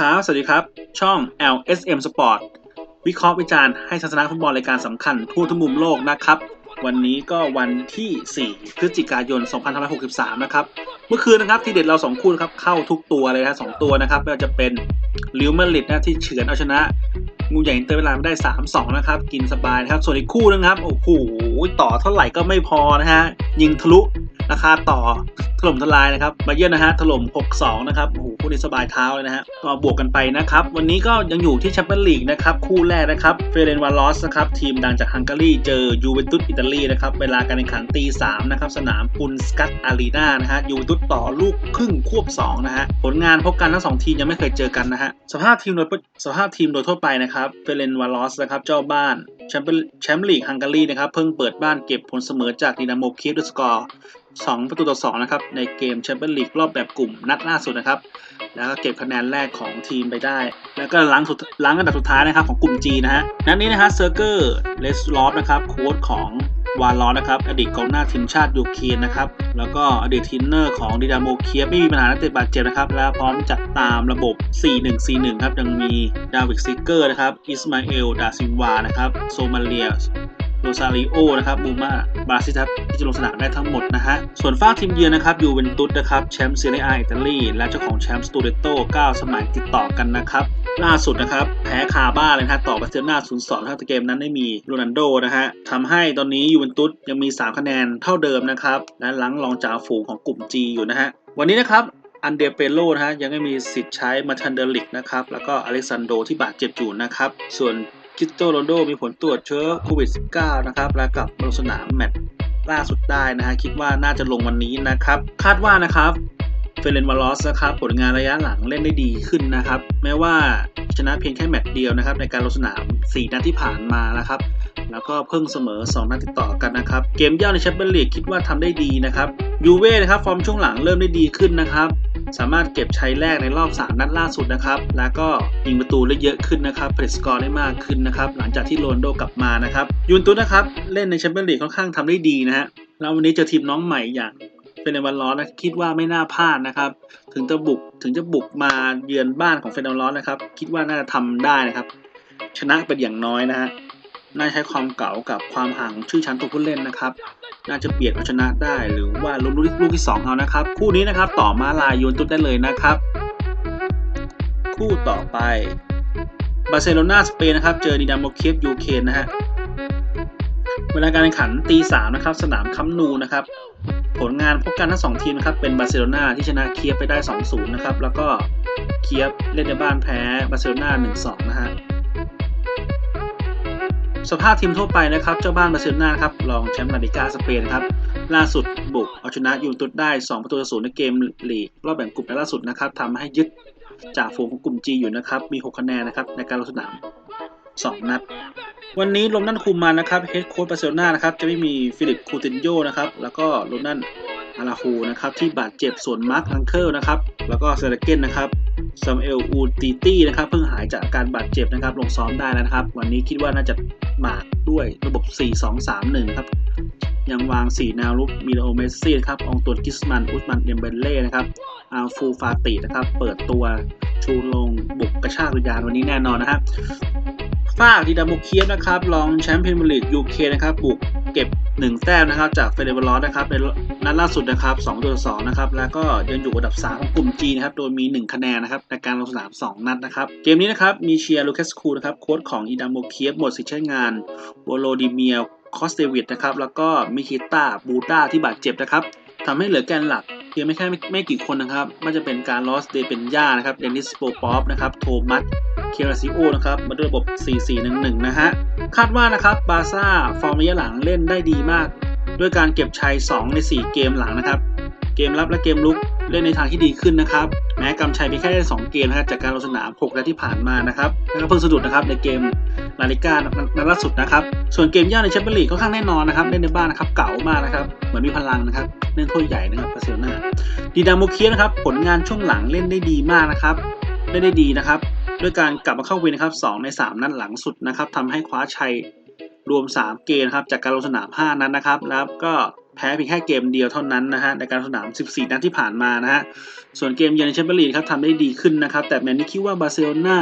ครับ สวัสดีครับ ช่อง LSM Sport วิเคราะห์วิจารณ์ให้ทัศนะฟุตบอลรายการสำคัญทั่วทุกมุมโลกนะครับ วันนี้ก็วันที่ 4 พฤศจิกายน 2563 นะครับ เมื่อคืนนะครับ ที่เด็ดเรา 2 คู่นะครับ เข้าทุกตัวเลยนะสองตัวนะครับไม่ว่าจะเป็นลิวมาริดนะที่เฉือนเอาชนะ งูใหญ่อินเตอร์เวลาไม่ได้ 3-2 นะครับ กินสบายนะครับ ส่วนอีกคู่นะครับ โอ้โห ต่อเท่าไหร่ก็ไม่พอนะฮะ ยิงทะลุ ราคาต่อถล่มทลายนะครับบาเยิร์นนะฮะถล่ม 6-2 นะครับโอ้โหคู่นี้สบายเท้าเลยนะฮะก็บวกกันไปนะครับ วันนี้ก็ยังอยู่ที่แชมเปี้ยนลีกนะครับ คู่แรกนะครับเฟเรนวาลอสนะครับ ทีมดังจากฮังการีเจอยูเวนตุสอิตาลีนะครับ เวลาการแข่งขันตี3นะครับ สนามปุนสกัตอารีนานะฮะยูเวนตุสต่อลูกครึ่งควบ 2 นะฮะ ผลงานพบกันทั้งสองทีมยังไม่เคยเจอกันนะฮะสภาพทีมโดยสภาพทีมโดยทั่วไปนะครับเฟเรนวาลอสนะครับเจ้าบ้านแชมป์แชมป์ลีกฮังการีนะครับเพิ่งเปิดบ้านเก็บผลเสมอจากดินาโมเคียฟด้วยสกอร์2ประตูต่อ2นะครับในเกมแชมเปี้ยนลีกรอบแบบกลุ่มนัดล่าสุดนะครับ แล้วก็เก็บคะแนนแรกของทีมไปได้ แล้วก็ล้างสุดล้างอันดับสุดท้ายนะครับของกลุ่ม G นะฮะนัดนี้นะฮะเซอร์เกอร์เลสลอฟนะครับโค้ชของ วาลอนะครับ อดีตกองหน้าทีมชาติยูเครนนะครับ แล้วก็อดีตทีมเนอร์ของดิดาโมเคียไม่มีปัญหานักเตะบาดเจ็บนะครับ และพร้อมจัดตามระบบ 4-1-4-1 ครับ ยังมีดาวิดซิกเกอร์นะครับ อิสมาเอล ดาซินวา นะครับ โซมาเลียโรซาริโอ นะครับ บูมาบาซิทัสที่จะลงสนามได้ทั้งหมดนะฮะ ส่วนฝ้าทีมเยือนนะครับยูเวนตุสนะครับ แชมป์ซีเรียอาอิตาลี และเจ้าของแชมป์สตูเดโต้9สมัยติดต่อกันนะครับ ล่าสุดนะครับ แพ้คาบ้าเลยนะฮะต่อบาร์เซโลนา0-2ทั้งเกมนั้นไม่มีโรนัลโดนะฮะทำให้ตอนนี้ยูเวนตุสยังมี 3 คะแนนเท่าเดิมนะครับและหลังรองจ่าฝูงของกลุ่ม G อยู่นะฮะวันนี้นะครับอันเดเปโลนะฮะยังไม่มีสิทธิ์ใช้มาทันเดลิกนะครับแล้วก็อเล็กซานโดที่บาดเจ็บอยู่นะครับส่วนคิสโตโรนโดมีผลตรวจเชื้อโควิด -19 นะครับแล้วกลับลงสนามแมตช์ล่าสุดได้นะฮะคิดว่าน่าจะลงวันนี้นะครับคาดว่านะครับเฟเรนวาลอสนะครับผลงานระยะหลังเล่นได้ดีขึ้นนะครับ แม้ว่า ชนะเพียงแค่แมตช์เดียวนะครับ ในการลงสนาม 4 นัดที่ผ่านมานะครับ แล้วก็เพิ่งเสมอ 2 นัดติดต่อกันนะครับ เกมย่าในแชมเปี้ยนลีกคิดว่าทำได้ดีนะครับยูเว่นะครับฟอร์มช่วงหลังเริ่มได้ดีขึ้นนะครับสามารถเก็บชัยแรกในรอบ 3 นัดล่าสุดนะครับ แล้วก็ยิงประตูได้เยอะขึ้นนะครับผลิตสกอร์ได้มากขึ้นนะครับ หลังจากที่โรนโดกลับมานะครับ ยูนตุสนะครับ เล่นในแชมเปี้ยนลีกค่อนข้างทำได้ดีนะฮะ แล้ววันนี้เจอทีมน้องใหม่อย่าง เป็นในวันร้อนนะคิดว่าไม่น่าพลาดนะครับ ถึงจะบุกถึงจะบุกมาเยือนบ้านของเฟนอลร้อนนะครับ คิดว่าน่าจะทำได้นะครับ ชนะเป็นอย่างน้อยนะฮะน่าใช้ความเก่ากับความห่างของชื่อชั้นตัวผู้เล่นนะครับ น่าจะเบียดเอาชนะได้หรือว่าลุ้นลูกที่2เอานะครับ คู่นี้นะครับต่อมาลายยนตุสได้เลยนะครับ คู่ต่อไปบาร์เซโลนาสเปนนะครับ เจอดินาโมเคียฟยูเครนนะฮะเวลาการแข่งขันตีสามนะครับ สนามคัมนูนะครับ ผลงานพบกันทั้งสองทีมนะครับเป็นบาร์เซโลนาที่ชนะเคียฟไปได้ 2-0 นะครับ แล้วก็เคียฟเล่นในบ้านแพ้บาร์เซโลนา1-2 นะฮะสภาพทีมทั่วไปนะครับ เจ้าบ้านบาร์เซโลนาครับรองแชมป์ลาลิกาสเปนครับล่าสุดบุกเอาชนะยูนตุสได้ 2 ประตูต่อศูนย์ในเกมลีกรอบแบ่งกลุ่มในล่าสุดนะครับทำให้ยึดจากฝูงของกลุ่ม G อยู่นะครับ มี 6 คะแนนนะครับในการลงสนาม 2 นัด วันนี้ลมนั่นคุมมานะครับเฮดโค้ชบาร์เซโลนานะครับจะไม่มีฟิลิปคูตินโยนะครับแล้วก็ลมนั่นอาราฮูนะครับที่บาดเจ็บส่วนมาร์คลังเคิลนะครับแล้วก็เซเลเกนนะครับซามเอลอูติตี้นะครับเพิ่งหายจากการบาดเจ็บนะครับลงซ้อมได้แล้วนะครับ วันนี้คิดว่าน่าจะมาด้วยระบบ 4-2-3-1 ครับ ยังวาง 4 แนวรุกมีโอเมสซี่นะครับองตวนกิสมันอุสมันเดมเบเล่นะครับอาฟูฟาตินะครับ เปิดตัวชูลงบุกกระชากวิญญาณวันนี้แน่นอนนะครับ ฝากดีดาโมเคียฟนะครับรองแชมป์พรีเมียร์ลีกยูเคนะครับบุกเก็บ 1 แต้มนะครับจากเฟเดเวอลอสนะครับในนัดล่าสุดนะครับ2ตัว2นะครับแล้วก็ยังอยู่อันดับ 3 ของกลุ่ม G นะครับโดยมี 1 คะแนนนะครับในการลงสนาม 2 นัดนะครับ เกมนี้นะครับมีเชียร์ลูคัสคูนะครับโค้ชของอีดาโมเคียฟหมดสิทธิ์ใช้งานโวโลดิเมียคอสเตวิดนะครับแล้วก็มิคิต้าบูต้าที่บาดเจ็บนะครับทำให้เหลือแกนหลัก เพียงไม่แค่ไม่กี่คนนะครับมันจะเป็นการลอสเดเปนย่านะครับเดนิสโปปอฟนะครับโทมัสเคราซิโอนะครับมาด้วยระบบ 4-4-1-1 นะฮะ คาดว่านะครับบาซ่าฟอร์มระยะหลังเล่นได้ดีมาก ด้วยการเก็บชัย 2 ใน 4 เกมหลังนะครับ เกมรับและเกมลุกเล่นในทางที่ดีขึ้นนะครับ แม้กำชัยเพียงแค่ได้2เกมนะครับจากการลงสนาม6นัดที่ผ่านมานะครับแล้วก็เพิ่งสะดุดนะครับในเกมลาลิก้านัดล่าสุดนะครับ ส่วนเกมย่าในแชมเปี้ยนลีกค่อนข้างแน่นอนนะครับเล่นในบ้านนะครับเก่ามากนะครับเหมือนมีพลังนะครับเล่นถ้วยใหญ่นะครับบาร์เซโลนาดีดาโมเคียนะครับผลงานช่วงหลังเล่นได้ดีมากนะครับเล่นได้ดีนะครับด้วยการกลับมาเข้าวินนะครับ2ใน 3 นัดหลังสุดนะครับทำให้คว้าชัยรวม 3 เกมครับจากการลงสนาม 5 นัดนะครับ แล้วก็ แพ้เพียงแค่เกมเดียวเท่านั้นนะฮะในการสนาม 14 นัดที่ผ่านมานะฮะส่วนเกมเยือนในแชมเปี้ยนลีกครับทำได้ดีขึ้นนะครับ แต่แมนนี่คิดว่าบาร์เซโลนา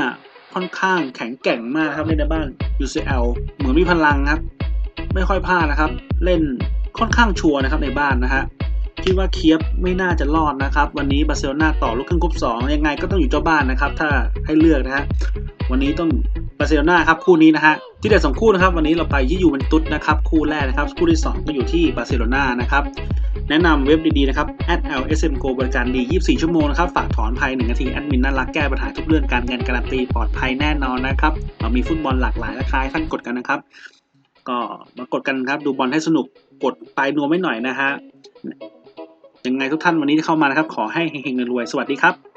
ค่อนข้างแข็งแกร่งมากครับเล่นในบ้าน UCL เหมือนมีพลังครับ ไม่ค่อยพลาดนะครับ เล่นค่อนข้างชัวร์นะครับในบ้านนะฮะคิดว่าเคียบไม่น่าจะรอดนะครับ วันนี้บาร์เซโลนาต่อลูกครึ่งกรุ๊ปสองยังไงก็ต้องอยู่เจ้าบ้านนะครับ ถ้าให้เลือกนะฮะวันนี้ต้อง บาร์เซโลนาครับคู่นี้นะฮะที่เด็ดสองคู่นะครับวันนี้เราไปที่ยูเวนตุสนะครับคู่แรกนะครับคู่ที่สองก็อยู่ที่บาร์เซโลนานะครับแนะนำเว็บดีๆนะครับ @lsmgo บริการดี 24 ชั่วโมงนะครับ ฝากถอนภาย1นาที แอดมินน่ารักแก้ปัญหาทุกเรื่องการเงินการันตีปลอดภัยแน่นอนนะครับ เรามีฟุตบอลหลากหลายราคาให้ท่านกดกันนะครับ ก็มากดกันครับ ดูบอลให้สนุกกดไปนัวไม่หน่อยนะฮะยังไงทุกท่านวันนี้ที่เข้ามานะครับ ขอให้เฮงๆรวยๆสวัสดีครับ